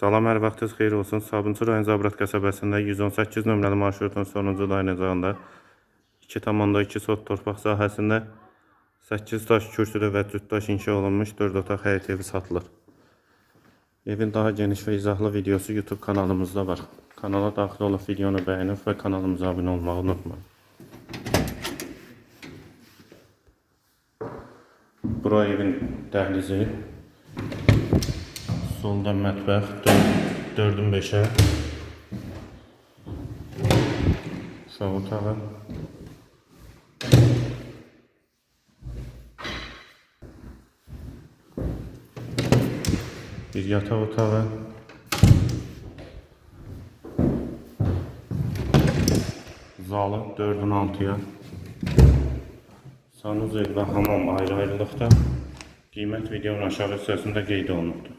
Salam, hər vaxtınız xeyir olsun. Sabunçu rayon Zabrat qəsəbəsində 118 nömrəli marşrutun sonuncu dayanacağında 2,2 sot torpaq sahəsində 8 daş kürsüdə və cütdaş inşa olunmuş 4 otaq həyət evi satılır. Evin daha geniş və izahlı videosu YouTube kanalımızda var. Kanala daxil olub videonu bəyənib və kanalımıza abunə olmağı unutmayın. Bura evin dəhlizi. Solda mətbəx 4-ün 5-ə. Uşaq otağı. Bir yataq otağı. Zalı 4-ün 6-ya. Sanuzel və hamam ayrı-ayrılıqda. Qiymət videonun aşağı hissəsində qeyd olunubdur.